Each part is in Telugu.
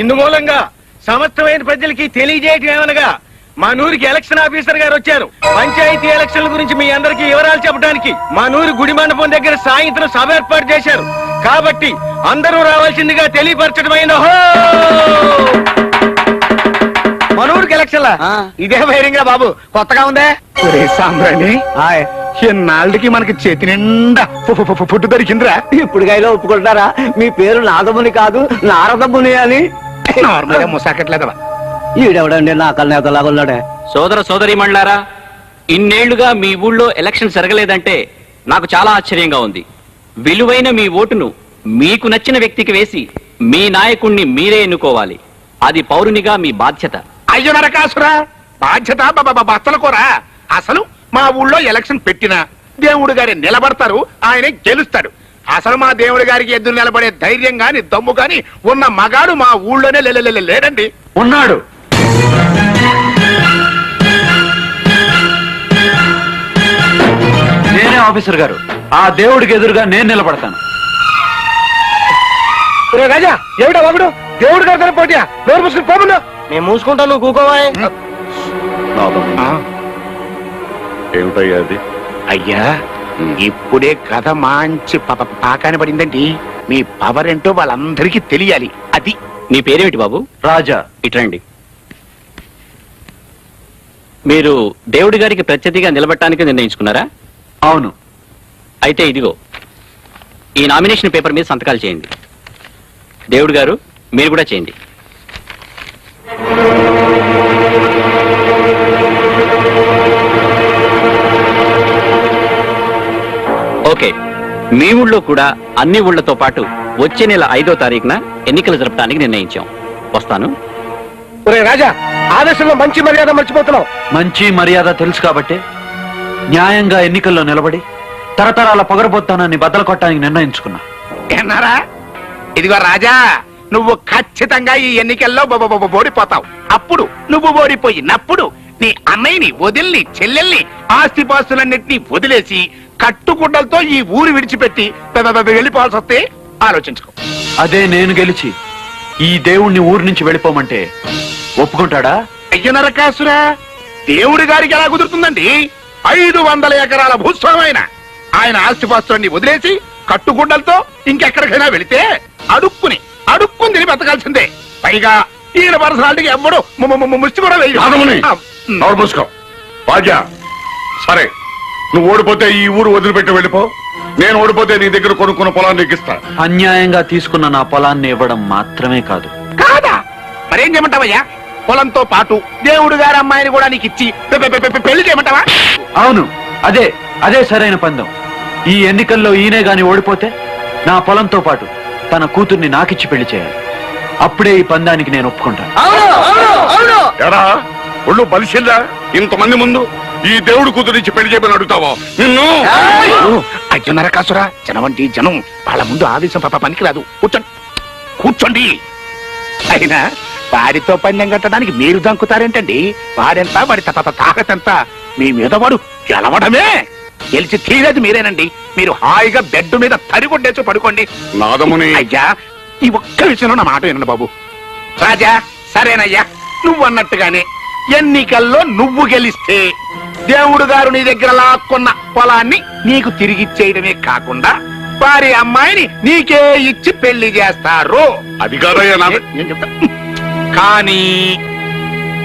ఇందుమూలంగా సమస్తమైన ప్రజలకి తెలియజేయటం ఏమనగా మా నూరికి ఎలక్షన్ ఆఫీసర్ గారు వచ్చారు. పంచాయతీ ఎలక్షన్ల గురించి మీ అందరికీ వివరాలు చెప్పడానికి మా నూరి గుడి మండపం దగ్గర సాయంత్రం సభ ఏర్పాటు చేశారు. కాబట్టి అందరూ రావాల్సిందిగా తెలియపరచడమైన మనూరికి ఎలక్షన్లా. ఇదే బహిరంగ బాబు. కొత్తగా ఉందే? సాంబ్రాణి. ఎన్నాళ్ళకి మనకి చేతి నిండా ఫుడ్ దొరికిందిరా? ఇప్పుడు గైలో ఒప్పుకుంటారా మీ పేరు నాదముని కాదు నారదముని అని. ముసాకట్లేదవా? ఈడెవడండి? నా ఉన్నాడే. సోదర సోదరీమణులారా ఇన్నేళ్ళుగా మీ ఊళ్ళో ఎలక్షన్ జరగలేదంటే నాకు చాలా ఆశ్చర్యంగా ఉంది. విలువైన మీ ఓటును మీకు నచ్చిన వ్యక్తికి వేసి మీ నాయకుణ్ణి మీరే ఎన్నుకోవాలి. అది పౌరునిగా మీ బాధ్యత. అయ్యో నరకాసురా! బాధ్యత బ- బ- బత్తల కూర? అసలు మా ఊళ్ళో ఎలక్షన్ పెట్టినా దేవుడు గారి నిలబడతారు ఆయన గెలుస్తాడు. అసలు మా దేవుడి గారికి ఎదురు నిలబడే ధైర్యం గాని దమ్ము గాని ఉన్న మగాడు మా ఊళ్ళోనే లే- లే- లే- లేడండి. ఉన్నాడు. నేనే ఆఫీసర్ గారు. ఆ దేవుడికి ఎదురుగా నేను నిలబడతాను. రాజా ఏమిటా వాగుడు? దేవుడు గారితో పోటీయా? నోరు మూసుకుని పోమన్నా నేను మూసుకుంటాను నువ్వు కూకోవాయ్ ఏమిటయ్యా అది? అయ్యా ఇప్పుడే కథ మంచి పాకాని పడిందండి. మీ పవర్ ఏంటో వాళ్ళందరికీ తెలియాలి. అది. నీ పేరేమిటి బాబు? రాజా. ఇట్రండి మీరు దేవుడి గారికి ప్రత్యర్థిగా నిలబడటానికి నిర్ణయించుకున్నారా? అవును. అయితే ఇదిగో ఈ నామినేషన్ పేపర్ మీద సంతకాలు చేయండి. దేవుడు గారు మీరు కూడా చేయండి. మీ ఊళ్ళో కూడా అన్ని ఊళ్ళతో పాటు వచ్చే నెల ఐదో తారీఖున ఎన్నికలు జరపడానికి నిర్ణయించాం. వస్తాను. ఒరే రాజా ఆదేశంలో మంచి మర్యాద మర్చిపోతున్నావు. మంచి మర్యాద తెలుసు కాబట్టి న్యాయంగా ఎన్నికల్లో నిలబడి తరతరాల పొగరబోత్తానాన్ని బద్దలు కొట్టడానికి నిర్ణయించుకున్నా. విన్నారా ఇదిగో రాజా నువ్వు ఖచ్చితంగా ఈ ఎన్నికల్లో ఓడిపోతావు. అప్పుడు నువ్వు ఓడిపోయినప్పుడు నీ అన్నయ్యని వదిల్ని చెల్లెల్ని ఆస్తిపాస్తులన్నింటినీ వదిలేసి కట్టుకుండలతో ఈ ఊరు విడిచిపెట్టి వెళ్ళిపోవాల్సి వస్తే ఆలోచించుకో. అదే నేను గెలిచి ఈ దేవుణ్ణి ఊరి నుంచి వెళ్ళిపోమంటే ఒప్పుకుంటాడా? అయ్య నరకాసురా దేవుడి గారికి ఎలా కుదురుతుందండి? ఐదు వందల ఎకరాల భూస్వామైన. ఆయన ఆస్తిపాస్తులన్నీ వదిలేసి కట్టుగుడ్డలతో ఇంకెక్కడికైనా వెళితే అడుక్కుని అడుక్కుని తిని బతకాల్సిందే. పైగా ఈయన పర్సనాలిటీకి ఎవ్వడు ము- ము- ము- ముష్టి కూడా రాజా సరే. నువ్వు ఓడిపోతే ఈ ఊరు వదిలిపెట్టి వెళ్ళిపో. నేను ఓడిపోతే నీ దగ్గర కొనుక్కున్న పొలాన్ని నీకు ఇస్తా అన్యాయంగా తీసుకున్న నా పొలాన్ని ఇవ్వడం మాత్రమే కాదు. కాదా? మరేం చేయమంటావయ్యా? పొలంతో పాటు దేవుడు గారి అమ్మాయిని కూడా నీకు ఇచ్చి పె- పె- పె- పె- పెళ్ళి చేయమంటావా? అవును అదే అదే సరైన పందెం. ఈ ఎన్నికల్లో ఈయనే గాని ఓడిపోతే నా పొలంతో పాటు తన కూతుర్ని నాకిచ్చి పెళ్ళి చేయాలి. అప్పుడే ఈ పందానికి నేను ఒప్పుకుంటాను. ఎరా ఒళ్ళు బలిసిల్లా ఇంతమంది ముందు? ఈ దేవుడు కూతురించి పెళ్ళి చేయమని అడుగుతావా? నిన్ను! అయ్యో నరకాసురా జనం అంటే జనం. వాళ్ళ ముందు ఆవేశం పాప పనికిరాదు. కూర్చోండి. కూర్చోండి. అయినా వాడితో పందెం కట్టడానికి మీరు దంకుతారేంటండి? వాడెంత వాడి తత తాగతంత మీ మీద వాడు గెలవడమే. గెలిచి తీరేది మీరేనండి. మీరు హాయిగా బెడ్ మీద తడిగొడ్డేసి పడుకోండి. నాదముని. అయ్యా ఈ ఒక్క విషయంలో నా మాట వినండి బాబు. రాజా సరేనయ్యా. నువ్వు అన్నట్టుగానే ఎన్నికల్లో నువ్వు గెలిస్తే దేవుడు గారు నీ దగ్గర లాక్కున్న పొలాన్ని నీకు తిరిగిచ్చేయడమే కాకుండా వారి అమ్మాయిని నీకే ఇచ్చి పెళ్ళి చేస్తారు. అది కాదయ్యా నాద నేను చెప్తా. కానీ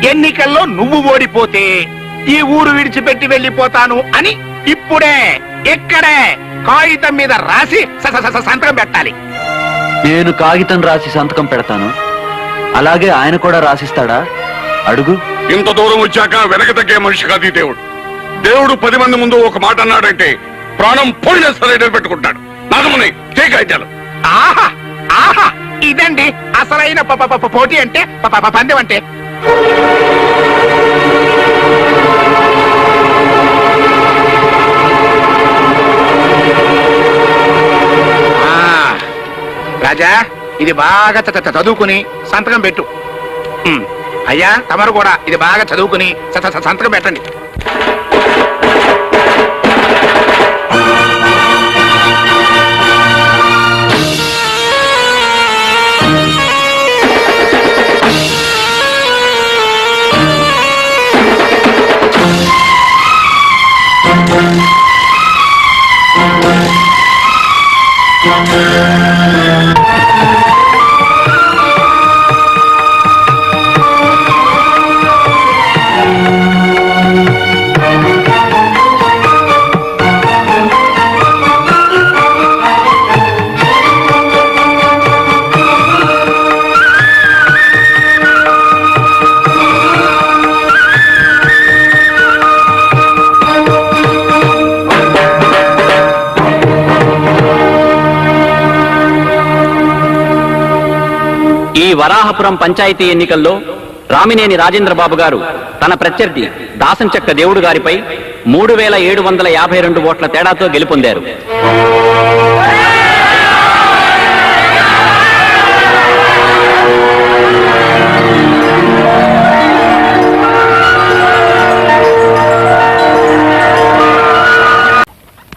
ఎన్నికల్లో నువ్వు ఓడిపోతే ఈ ఊరు విడిచిపెట్టి వెళ్ళిపోతాను అని ఇప్పుడే ఇక్కడే కాగితం మీద రాసి స- స- స- సంతకం పెట్టాలి. నేను కాగితం రాసి సంతకం పెడతాను. అలాగే ఆయన కూడా రాసిస్తాడా? అడుగు. ఇంత దూరం వచ్చాక వెనక తగ్గే మనిషి కాదు ఈ దేవుడు. దేవుడు పది మంది ముందు ఒక మాట అన్నాడంటే ప్రాణం పోయిన సరే పెట్టుకుంటాడు. నాదముని ఆహా ఆహా ఇదండి అసలైన పోటీ అంటే పందెం అంటే. ఆ, రాజా ఇది బాగా చ- చదువుకుని సంతకం పెట్టు. అయ్యా తమరు కూడా ఇది బాగా చదువుకుని సంతకం పెట్టండి. వరాహపురం పంచాయతీ ఎన్నికల్లో రామినేని రాజేంద్ర బాబు గారు తన ప్రత్యర్థి దాసంచక్క దేవుడు గారిపై మూడు వేల ఏడు వందల యాభై రెండు ఓట్ల తేడాతో గెలుపొందారు.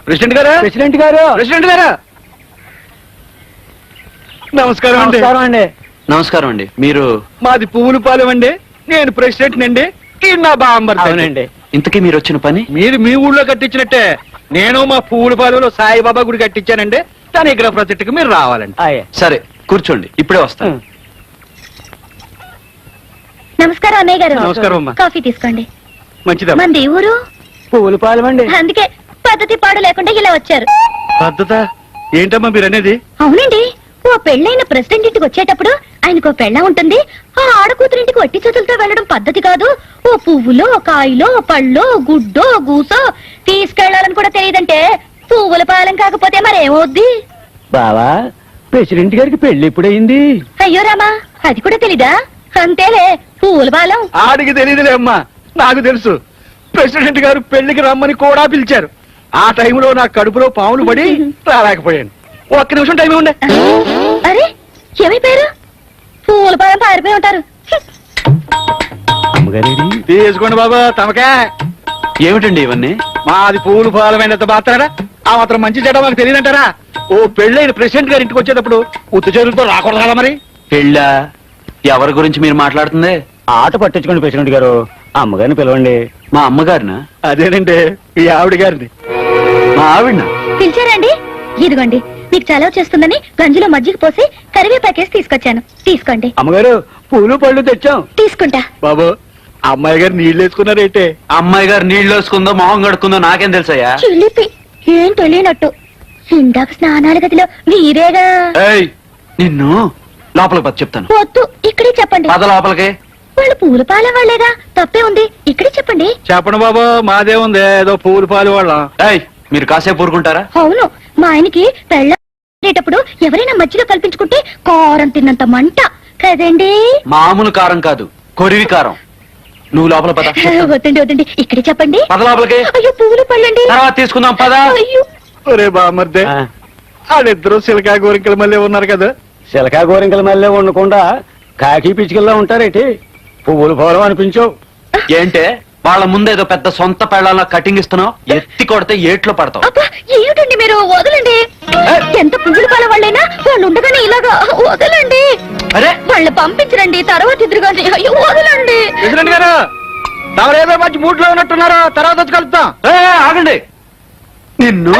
ప్రెసిడెంట్ గారా? ప్రెసిడెంట్ గారు? ప్రెసిడెంట్ గారా? నమస్కారం అండి. నమస్కారం అండి. మీరు మాది పువ్వుల పాలెం అండి నేను ప్రెసిడెంట్ అండి ఈ నా బాంబర్ అవునండి. ఇంతకీ మీరు వచ్చిన పని? మీరు మీ ఊళ్ళో కట్టించినట్టే. నేను మా పువ్వుల పాలెంలో సాయిబాబా గుడి కట్టించానండి దాని ఇక్కడ ప్రతిష్ఠకు మీరు రావాలండి. సరే కూర్చోండి ఇప్పుడే వస్తాను. నమస్కారం అన్నయ్య గారు. నమస్కారం అమ్మా. కాఫీ తీసుకోండి. మంచిదమ్మా మంది ఊరు? పువ్వుల పాలెం అండి. అందుకే పద్ధతి పాడు లేకుండా ఇలా వచ్చారు. పద్ధత? ఏంటమ్మా మీరు అనేది అవునండి ఓ పెళ్ళైన ప్రెసిడెంట్ ఇంటికి వచ్చేటప్పుడు ఆయనకు పెళ్ళ ఉంటుంది. ఆ ఆడకూతురింటికి వట్టి చేతులతో వెళ్ళడం పద్ధతి కాదు. ఓ పువ్వులో కాయలో పళ్ళో గుడ్డో గూసో తీసుకెళ్ళాలని కూడా తెలియదంటే పువ్వుల పాలెం కాకపోతే మరేమవుద్ది? బావా ప్రెసిడెంట్ గారికి పెళ్ళి ఎప్పుడైంది అయ్యో రామా అది కూడా తెలీదా? అంతేలే పువ్వుల పాలెం. ఆడికి తెలియదులే అమ్మా నాకు తెలుసు. ప్రెసిడెంట్ గారు పెళ్ళికి రమ్మని కూడా పిలిచారు. ఆ టైంలో నా కడుపులో పాములు పడి రాలేకపోయాను. ఒక్క నిమిషం టైం ఉండే అరే ఏమైపోయారు ఉంటారు అమ్మగారేడి తీసుకోండి బాబా తమకే. ఏమిటండి ఇవన్నీ? మాది పూలు పాలమైనంత మాత్రారా ఆ మాత్రం మంచి చెడ్డ మాకు తెలియదంటారా? ఓ పెళ్ళైన ప్రెసిడెంట్ గారి ఇంటికి వచ్చేటప్పుడు ఉత్తు చేతులతో రాకూడదు కదా మరి? పెళ్ళా? ఎవరి గురించి మీరు మాట్లాడుతుంది? ఆట పట్టించుకోండి ప్రెసిడెంట్ గారు. అమ్మగారిని పిలవండి. మా అమ్మగారినా? అదేనండి ఈ ఆవిడ గారిని మా ఆవిడ పిలిచారండి? ఇదిగోండి మీకు చలవ చేస్తుందని గంజిలో మజ్జిగ పోసి కరివేపాకేసి తీసుకొచ్చాను. తీసుకోండి. అమ్మగారు పూలు పళ్ళు తెచ్చాం. తీసుకుంటా. బాబు అమ్మాయి గారు నీళ్ళు వేసుకున్నారేంటే? అమ్మాయి గారు నీళ్ళు వేసుకుందో మొహం కడుక్కుందో నాకేం తెలుసయ్యా? చిలిపి ఏం తెలియనట్టు. ఇందాక స్నానాల గదిలో మీరేగా ఏయ్ నిన్ను లోపలికి పద చెప్తాను. వద్దు ఇక్కడే చెప్పండి. పద లోపలికి. వాళ్ళు పూల పాల వాళ్ళేగా. తప్పే ఉంది ఇక్కడే చెప్పండి. చెప్పండి బాబు మాదే ఉంది ఏదో పూలు పాలు వాళ్ళ. ఏయ్ మీరు కాసేపు ఊరుకుంటారా? అవును మా ఆయనకి పెళ్ళేటప్పుడు ఎవరైనా మజ్జిగ కల్పించుకుంటే కారం తిన్నంత మంట. కదండి? మామూలు కారం కాదు కొరివి కారం. నువ్వు లోపల పద. వద్దండి వద్దండి. ఇక్కడే చెప్పండి. పద లోపలికి. అయ్యో పువ్వులు పళ్ళండి. తర్వాత తీసుకుందాం పద. అయ్యో. ఒరే బామర్దే ఆ, వాళ్ళిద్దరూ సిలకా గోరికల మళ్ళీ ఉన్నారు కదా. సిలకా గోరింకల మళ్ళీ ఉండకుండా కాకి పిచ్చికల్లా ఉంటారేటి? పువ్వులు పోవడం అనిపించవు. ఏంటే వాళ్ళ ముందేదో పెద్ద సొంత పెళ్ళాల కటింగ్ ఇస్తున్నావు? ఎత్తి కొడితే ఏట్లో పడతావు. అబ్బా ఏమిటండి మీరు? వదలండి. ఎంత పువ్వులు పాల వాళ్ళైనా వాళ్ళు ఉండగానే ఇలాగా వదలండి. అరే! వాళ్ళు పంపించరండి తర్వాత ఎదురుగా అయ్యో వదలండి. ప్రెసిడెంట్ గారు తమరేదో మంచి మూడ్లో ఉన్నట్టున్నారో తర్వాత వచ్చి ఏ, ఆగండి. నిన్ను?